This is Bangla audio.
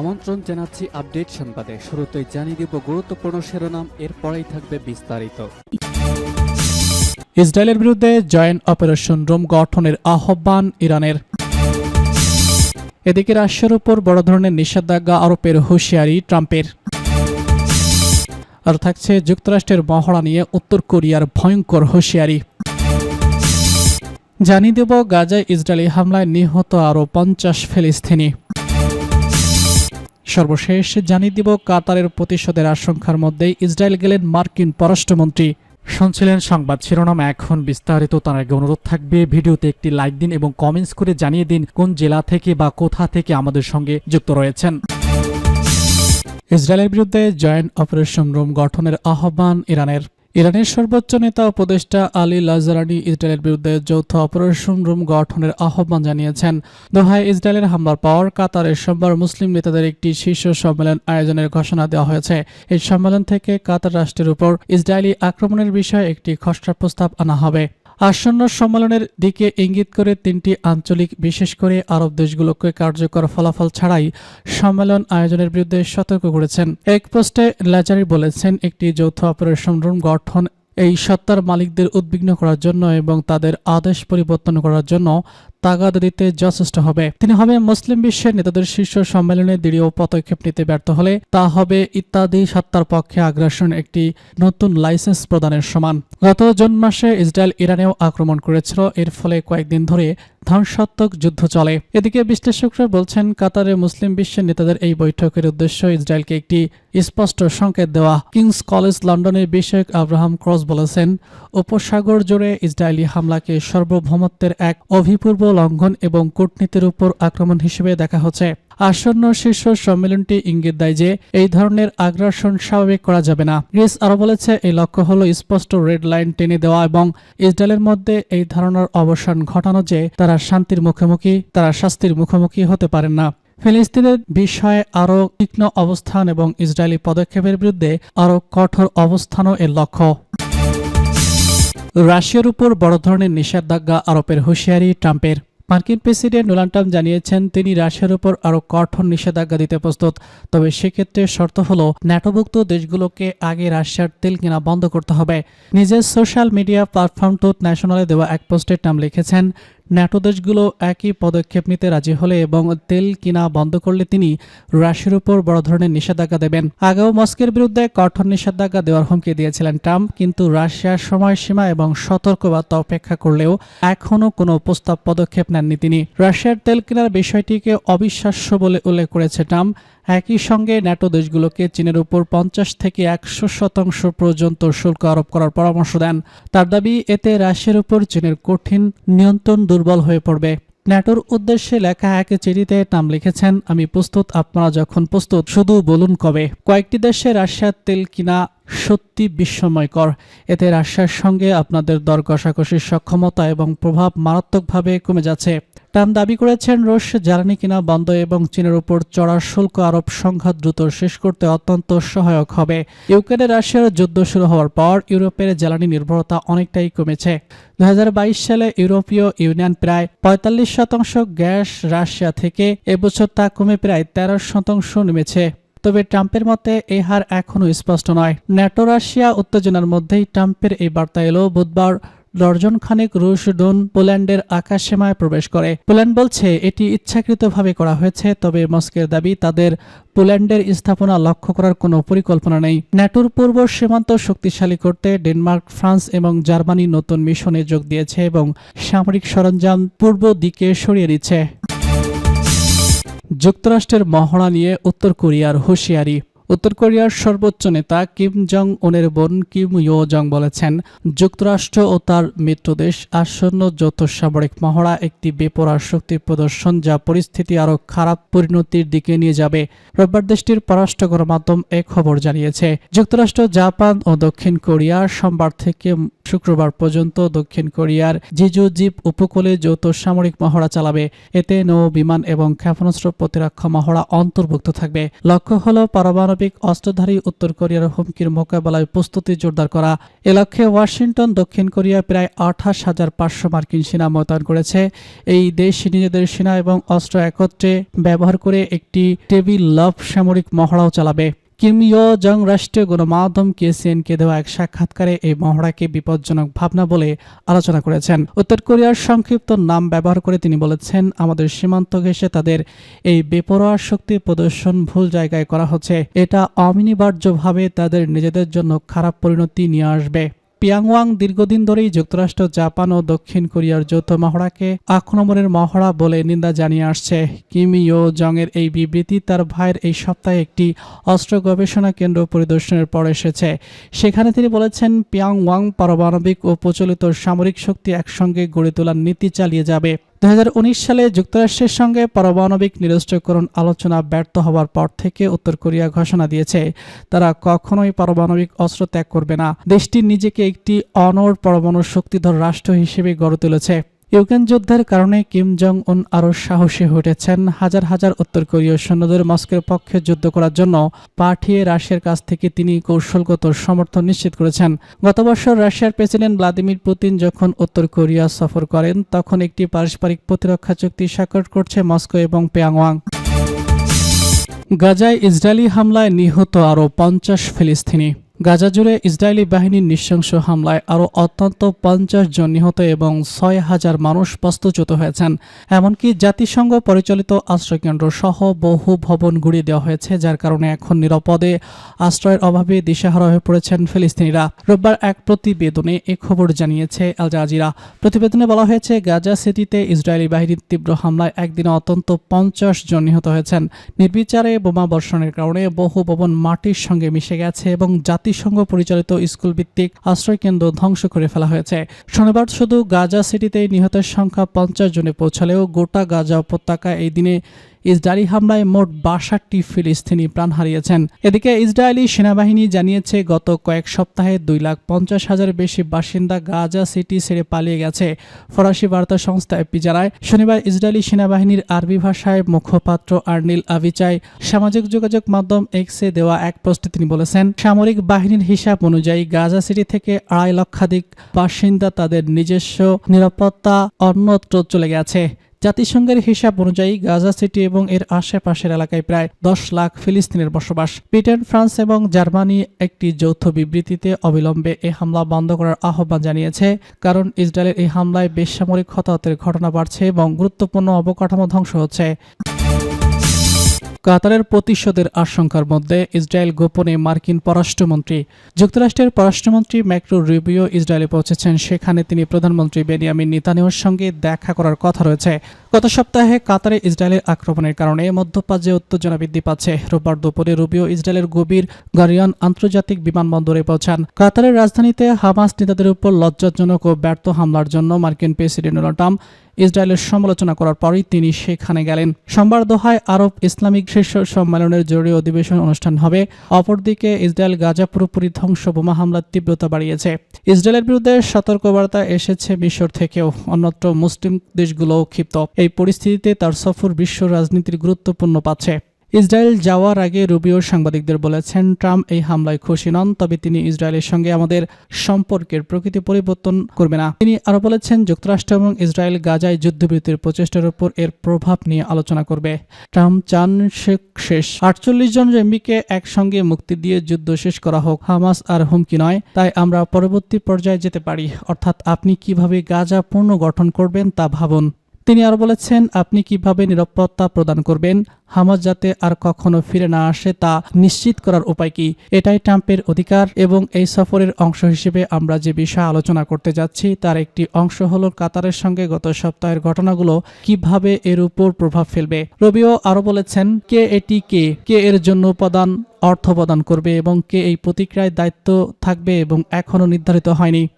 আমন্ত্রণ জানাচ্ছি আপডেট সংবাদে। শুরুতেই জানিয়ে দিব গুরুত্বপূর্ণ শিরোনাম, এরপরেই থাকবে বিস্তারিত। ইসরায়েলের বিরুদ্ধে জয়েন্ট অপারেশন রোম গঠনের আহ্বান ইরানের। এদিকে রাশিয়ার উপর বড় ধরনের নিষেধাজ্ঞা আরোপের হুঁশিয়ারি ট্রাম্পের। আর থাকছে যুক্তরাষ্ট্রের মহড়া নিয়ে উত্তর কোরিয়ার ভয়ঙ্কর হুঁশিয়ারি। জানিয়ে দেব, গাজায় ইসরায়েলি হামলায় নিহত আরও পঞ্চাশ ফিলিস্তিনি। সর্বশেষ জানিয়ে দিব কাতারের প্রতিশোধের আশঙ্কার মধ্যে ইসরায়েল গেলেন মার্কিন পররাষ্ট্রমন্ত্রী। শুনছিলেন সংবাদ শিরোনাম এখন বিস্তারিত তার আগে অনুরোধ থাকবে ভিডিওতে একটি লাইক দিন এবং কমেন্টস করে জানিয়ে দিন কোন জেলা থেকে বা কোথা থেকে আমাদের সঙ্গে যুক্ত রয়েছেন। ইসরায়েলের বিরুদ্ধে জয়েন্ট অপারেশন রুম গঠনের আহ্বান ইরানের। ইরানের সর্বোচ্চ নেতা উপদেষ্টা আলী লাজারানি ইসরায়েলের বিরুদ্ধে যৌথ অপারেশন রুম গঠনের আহ্বান জানিয়েছেন। দোহায় ইসরায়েলের হামলার পর কাতারের সোমবার মুসলিম নেতাদের একটি শীর্ষ সম্মেলন আয়োজনের ঘোষণা দেওয়া হয়েছে। এই সম্মেলন থেকে কাতার রাষ্ট্রের উপর ইসরায়েলি আক্রমণের বিষয়ে একটি খসড়া প্রস্তাব আনা হবে। আসন্ন সম্মেলনের দিকে ইঙ্গিত করে তিনটি আঞ্চলিক, বিশেষ করে আরব দেশগুলোকে কার্যকর ফলাফল ছাড়াই সম্মেলন আয়োজনের বিরুদ্ধে সতর্ক করেছেন। এক পোস্টে লাজারি বলেছেন, একটি যৌথ অপারেশন রুম গঠন এই সত্তার মালিকদের উদ্বিগ্ন করার জন্য এবং তাদের আদেশ পরিবর্তন করার জন্য তাগাদ দিতে যথেষ্ট হবে। তিনি হবে মুসলিম বিশ্বের নেতাদের শীর্ষ সম্মেলনে দৃঢ় পদক্ষেপ নিতে ব্যর্থ হলে তা হবে ইত্যাদি সত্তার পক্ষে আগ্রাসন একটি নতুন লাইসেন্স প্রদানের সমান। গত জুন মাসে ইসরায়েল ইরানেও আক্রমণ করেছিল। এর ফলে কয়েকদিন ধরে ধ্বংসাত্মক যুদ্ধ চলে। এদিকে বিশ্লেষকরা বলছেন, কাতারে মুসলিম বিশ্বের নেতাদের এই বৈঠকের উদ্দেশ্য ইসরায়েলকে একটি স্পষ্ট সংকেত দেওয়া। কিংস কলেজ লন্ডনের বিষয়ক আব্রাহাম ক্রস বলেছেন, উপসাগর জুড়ে ইসরায়েলি হামলাকে সার্বভৌমত্বের এক অভিপূর্ব লঙ্ঘন এবং কূটনীতির উপর আক্রমণ হিসেবে দেখা হচ্ছে। আসন্ন শীর্ষ সম্মেলনটি ইঙ্গিত দেয় যে, এই ধরনের আগ্রাসন স্বাভাবিক করা যাবে না। গ্রিস আরও বলেছে, এই লক্ষ্য হল স্পষ্ট রেড লাইন টেনে দেওয়া এবং ইসরায়েলের মধ্যে এই ধারণার অবসান ঘটানো যে, তারা শান্তির মুখোমুখি, তারা শাস্তির মুখোমুখি হতে পারেন না। ফিলিস্তিনের বিষয়ে আরও তীক্ষ্ণ অবস্থান এবং ইসরায়েলি পদক্ষেপের বিরুদ্ধে আরও কঠোর অবস্থানও এর লক্ষ্য। রাশিয়ার উপর বড় ধরনের নিষেধাজ্ঞা আরোপের হুঁশিয়ারি ট্রাম্পের। মার্কিন প্রেসিডেন্ট ডোনাল্ড ট্রাম্প জানিয়েছেন তিনি রাশিয়ার উপর আরও কঠোর নিষেধাজ্ঞা দিতে প্রস্তুত। তবে সেক্ষেত্রে শর্ত হল ন্যাটোভুক্ত দেশগুলোকে আগে রাশিয়ার তেল কেনা বন্ধ করতে হবে। নিজের সোশ্যাল মিডিয়া প্ল্যাটফর্ম টুথ ন্যাশনালে দেওয়া এক পোস্টের নাম লিখেছেন ন্যাটো দেশগুলো একই পদক্ষেপ নিতে রাজি হলে এবং তেল কিনা বন্ধ করলে তিনি রাশিয়ার উপর বড় ধরনের নিষেধাজ্ঞা দেবেন। আগেও মস্কের বিরুদ্ধে কঠোর নিষেধাজ্ঞা দেওয়ার হুমকি দিয়েছিলেন ট্রাম্প, কিন্তু রাশিয়ার সময়সীমা এবং সতর্কবার্তা অপেক্ষা করলেও এখনও কোনো প্রস্তাব পদক্ষেপ নেননি তিনি। রাশিয়ার তেল কেনার বিষয়টিকে অবিশ্বাস্য বলে উল্লেখ করেছে ট্রাম্প। একই সঙ্গে ন্যাটো দেশগুলোকে চীনের উপর পঞ্চাশ থেকে একশো শতাংশ পর্যন্ত শুল্ক আরোপ করার পরামর্শ দেন। তার দাবি, এতে রাশিয়ার উপর চীনের কঠিন নিয়ন্ত্রণ দুর্বল হয়ে পড়বে। ন্যাটোর উদ্দেশ্যে লেখা এক চিঠিতে নাম লিখেছেন, আমি প্রস্তুত, আপনারা যখন প্রস্তুত, শুধু বলুন কবে? কয়েকটি দেশে রাশিয়ার তেল কিনা সত্যি বিস্ময়কর। এতে রাশিয়ার সঙ্গে আপনাদের দর কষাকষির সক্ষমতা এবং প্রভাব মারাত্মকভাবে কমে যাচ্ছে। ট্রাম্প দাবি করেছেন, রুশ জ্বালানি কিনা বন্ধ এবং চীনের উপর চড়া শুল্ক আরোপ সংঘাত দ্রুত শেষ করতে অত্যন্ত সহায়ক হবে। ইউক্রেনে রাশিয়ার যুদ্ধ শুরু হওয়ার পর ইউরোপের জ্বালানি নির্ভরতা অনেকটাই কমেছে। দু হাজার বাইশ সালে ইউরোপীয় ইউনিয়ন প্রায় পঁয়তাল্লিশ শতাংশ গ্যাস রাশিয়া থেকে এবছর তা কমে প্রায় তেরো শতাংশ নেমেছে। তবে ট্রাম্পের মতে এই হার এখনও স্পষ্ট নয়। ন্যাটো রাশিয়া উত্তেজনার মধ্যেই ট্রাম্পের এই বার্তা এলো, বুধবার দর্জন খানেক রুশ, ডোন পোল্যান্ডের আকাশসীমায় প্রবেশ করে। পোল্যান্ড বলছে, এটি ইচ্ছাকৃতভাবে করা হয়েছে, তবে মস্কের দাবি, তাদের পোল্যান্ডের স্থাপনা লক্ষ্য করার কোনো পরিকল্পনা নেই। ন্যাটোর পূর্ব সীমান্ত শক্তিশালী করতে ডেনমার্ক, ফ্রান্স এবং জার্মানি নতুন মিশনে যোগ দিয়েছে এবং সামরিক সরঞ্জাম পূর্ব দিকে সরিয়ে দিচ্ছে। যুক্তরাষ্ট্রের মহড়া নিয়ে উত্তর কোরিয়ার হুঁশিয়ারি। উত্তর কোরিয়ার সর্বোচ্চ নেতা কিম জং উনের বোন কিম ইয়ো জং বলেছেন, যুক্তরাষ্ট্র ও তার মিত্রদেশ আসন্ন যৌথ সামরিক মহড়া একটি বেপরার শক্তি প্রদর্শন যা পরিস্থিতি আরও খারাপ পরিণতির দিকে নিয়ে যাবে। রোববার দেশটির পররাষ্ট্র গণমাধ্যম এ খবর জানিয়েছে, যুক্তরাষ্ট্র, জাপান ও দক্ষিণ কোরিয়া সোমবার থেকে শুক্রবার পর্যন্ত দক্ষিণ কোরিয়ার জিজু জিপ উপকূলে যৌথ সামরিক মহড়া চালাবে। এতে নৌ বিমান এবং ক্ষেপণাস্ত্র প্রতিরক্ষা মহড়া অন্তর্ভুক্ত থাকবে। লক্ষ্য হল পারমাণবিক পারমাণবিক অস্ত্রধারী উত্তর কোরিয়ার হুমকির মোকাবেলায় প্রস্তুতি জোরদার করা। এ লক্ষ্যে ওয়াশিংটন, দক্ষিণ কোরিয়া প্রায় আঠাশ হাজার পাঁচশো মার্কিন সেনা মোতায়েন করেছে। এই দেশ নিজেদের সেনা এবং অস্ত্র একত্রে ব্যবহার করে একটি টেবিল লভ সামরিক মহড়াও চালাবে। কিম জং রাষ্ট্রীয় গণমাধ্যম কেসিএনকে দেওয়া এক সাক্ষাৎকারে এই মহড়াকে বিপজ্জনক ভাবনা বলে আলোচনা করেছেন। উত্তর কোরিয়ার সংক্ষিপ্ত নাম ব্যবহার করে তিনি বলেছেন, আমাদের সীমান্ত ঘেঁষে তাদের এই বেপরোয়া শক্তি প্রদর্শন ভুল জায়গায় করা হচ্ছে। এটা অনিবার্যভাবে তাদের নিজেদের জন্য খারাপ পরিণতি নিয়ে আসবে। পিয়াংওয়াং দীর্ঘদিন ধরেই যুক্তরাষ্ট্র, জাপান ও দক্ষিণ কোরিয়ার যৌথ মহড়াকে আক্রমণের মহড়া বলে নিন্দা জানিয়ে আসছে। কিম ইয়ো জং এর এই বিবৃতি তার ভাইয়ের এই সপ্তাহে একটি অস্ত্র গবেষণা কেন্দ্র পরিদর্শনের পর এসেছে। সেখানে তিনি বলেছেন, পিয়াংওয়াং পারমাণবিক ও প্রচলিত সামরিক শক্তি একসঙ্গে গড়ে তোলার নীতি চালিয়ে যাবে। দু হাজার উনিশ সালে যুক্তরাষ্ট্রের সঙ্গে পারমাণবিক নিরস্ত্রীকরণ আলোচনা ব্যর্থ হওয়ার পর থেকে উত্তর কোরিয়া ঘোষণা দিয়েছে, তারা কখনোই পারমাণবিক অস্ত্র ত্যাগ করবে না। দেশটি নিজেকে একটি অনর পরমাণু শক্তিধর রাষ্ট্র হিসেবে গড়ে তুলেছে। ইউক্রেন যুদ্ধের কারণে কিম জং উন আরও সাহসী উঠেছেন। হাজার হাজার উত্তর কোরীয় সৈন্যদের মস্কোর পক্ষে যুদ্ধ করার জন্য পাঠিয়ে রাশিয়ার কাছ থেকে তিনি কৌশলগত সমর্থন নিশ্চিত করেছেন। গত বছর রাশিয়ার প্রেসিডেন্ট ভ্লাদিমির পুতিন যখন উত্তর কোরিয়া সফর করেন, তখন একটি পারস্পরিক প্রতিরক্ষা চুক্তি স্বাক্ষর করছে মস্কো এবং পিয়াংওয়াং। গাজায় ইসরায়েলি হামলায় নিহত আরও পঞ্চাশ ফিলিস্তিনি। গাজা জুড়ে ইসরায়েলি বাহিনীর নৃশংস হামলায় আরও অত্যন্ত পঞ্চাশ জন নিহত এবং ছয় হাজার মানুষ বাস্তুচ্যুত হয়েছেন। এমনকি জাতিসংঘ পরিচালিত আশ্রয়কেন্দ্র সহ বহু ভবন গুড়িয়ে দেওয়া হয়েছে, যার কারণে এখন নিরাপদে আশ্রয়ের অভাবে দিশেহারা হয়ে পড়েছেন ফিলিস্তিনিরা। রোববার এক প্রতিবেদনে এ খবর জানিয়েছে আল জাজিরা। প্রতিবেদনে বলা হয়েছে, গাজা সিটিতে ইসরায়েলি বাহিনীর তীব্র হামলায় একদিনে অত্যন্ত পঞ্চাশ জন নিহত হয়েছেন। নির্বিচারে বোমা বর্ষণের কারণে বহু ভবন মাটির সঙ্গে মিশে গেছে এবং জাতিসংঘ পরিচালিত স্কুল ভিত্তিক আশ্রয়কেন্দ্র ধ্বংস করে ফেলা হয়েছে। শনিবার শুধু গাজা সিটিতে নিহতের সংখ্যা পঞ্চাশ জনে পৌঁছালেও গোটা গাজা উপত্যকা এই দিনে ইসরায়েলি হামলায় মোট বাষট্টি ফিলিস্তিনি প্রাণ হারিয়েছেন। এদিকে ইসরায়েলি সেনাবাহিনী জানিয়েছে, গত কয়েক সপ্তাহে দুই লাখ পঞ্চাশ হাজারের বেশি বাসিন্দা গাজা সিটি ছেড়ে পালিয়ে গেছে, ফরাসি বার্তা সংস্থা এপি জানায়। শনিবার ইসরায়েলি সেনাবাহিনীর আরবি ভাষায় মুখপাত্র আর্নিল আভিচাই সামাজিক যোগাযোগ মাধ্যম এক্সে দেওয়া এক পোস্টে তিনি বলেছেন, সামরিক বাহিনীর হিসাব অনুযায়ী গাজা সিটি থেকে আড়াই লক্ষাধিক বাসিন্দা তাদের নিজস্ব নিরাপত্তা অন্যত্র চলে গেছে। জাতিসংঘের হিসাব অনুযায়ী গাজা সিটি এবং এর আশেপাশের এলাকায় প্রায় দশ লাখ ফিলিস্তিনের বসবাস। ব্রিটেন, ফ্রান্স এবং জার্মানি একটি যৌথ বিবৃতিতে অবিলম্বে এ হামলা বন্ধ করার আহ্বান জানিয়েছে, কারণ ইসরায়েলের এই হামলায় বেসামরিক হতাহতের ঘটনা বাড়ছে এবং গুরুত্বপূর্ণ অবকাঠামো ধ্বংস হচ্ছে। কাতারের প্রতিশোধের আশঙ্কার মধ্যে ইসরায়েল গোপনে মার্কিন পররাষ্ট্রমন্ত্রী, যুক্তরাষ্ট্রের পররাষ্ট্রমন্ত্রী ম্যাক্রো রুবিও ইসরায়েলে পৌঁছেছেন। সেখানে তিনি প্রধানমন্ত্রী বেনিয়ামিন নেতানিয়াহুর সঙ্গে দেখা করার কথা রয়েছে। গত সপ্তাহে কাতারে ইসরায়েলের আক্রমণের কারণে মধ্যপ্রাচ্যে উত্তেজনা বৃদ্ধি পাচ্ছে। রোববার দুপুরে রুবিও ইসরায়েলের গভীর গারিয়ান আন্তর্জাতিক বিমানবন্দরে পৌঁছান। কাতারের রাজধানীতে হামাস নেতাদের উপর লজ্জাজনক ও ব্যর্থ হামলার জন্য মার্কিন প্রেসিডেন্ট ডোনাল্ড ট্রাম্প ইসরায়েলের সমালোচনা করার পরই তিনি সেখানে গেলেন। সোমবার দোহায় আরব ইসলামিক শীর্ষ সম্মেলনের জরুরি অধিবেশন অনুষ্ঠান হবে। অপরদিকে ইসরায়েল গাজা পুরোপুরি ধ্বংস, বোমা হামলার তীব্রতা বাড়িয়েছে। ইসরায়েলের বিরুদ্ধে সতর্কবার্তা এসেছে মিশর থেকেও, অন্যত্র মুসলিম দেশগুলোও ক্ষিপ্ত। এই পরিস্থিতিতে তার সফর বিশ্ব রাজনীতির গুরুত্বপূর্ণ পাচ্ছে। ইসরায়েল যাওয়ার আগে রুবিও সাংবাদিকদের বলেছেন, ট্রাম্প এই হামলায় খুশি নন, তবে তিনি ইসরায়েলের সঙ্গে আমাদের সম্পর্কের প্রকৃতি পরিবর্তন করবে না। তিনি আরও বলেছেন, যুক্তরাষ্ট্র এবং ইসরায়েল গাজায় যুদ্ধবিরতির প্রচেষ্টার উপর এর প্রভাব নিয়ে আলোচনা করবে। ট্রাম্প চান শেষ। আটচল্লিশ জন জেম্বিকে একসঙ্গে মুক্তি দিয়ে যুদ্ধ শেষ করা হোক। হামাস আর হুমকি নয়, তাই আমরা পরবর্তী পর্যায়ে যেতে পারি। অর্থাৎ আপনি কীভাবে গাজা পুনর্গঠন করবেন তা ভাবুন। তিনি আরও বলেছেন, আপনি কীভাবে নিরাপত্তা প্রদান করবেন? হামাস যাতে আর কখনো ফিরে না আসে তা নিশ্চিত করার উপায় কি? এটাই ট্রাম্পের অধিকার এবং এই সফরের অংশ হিসেবে আমরা যে বিষয়ে আলোচনা করতে যাচ্ছি, তার একটি অংশ হলো কাতারের সঙ্গে গত সপ্তাহের ঘটনাগুলো কীভাবে এর উপর প্রভাব ফেলবে। রবিও আরও বলেছেন, কে এটি কে? কে এর জন্য উপাদান অর্থ প্রদান করবে এবং কে এই প্রতিক্রিয়ায় দায়িত্ব থাকবে এবং এখনও নির্ধারিত হয়নি?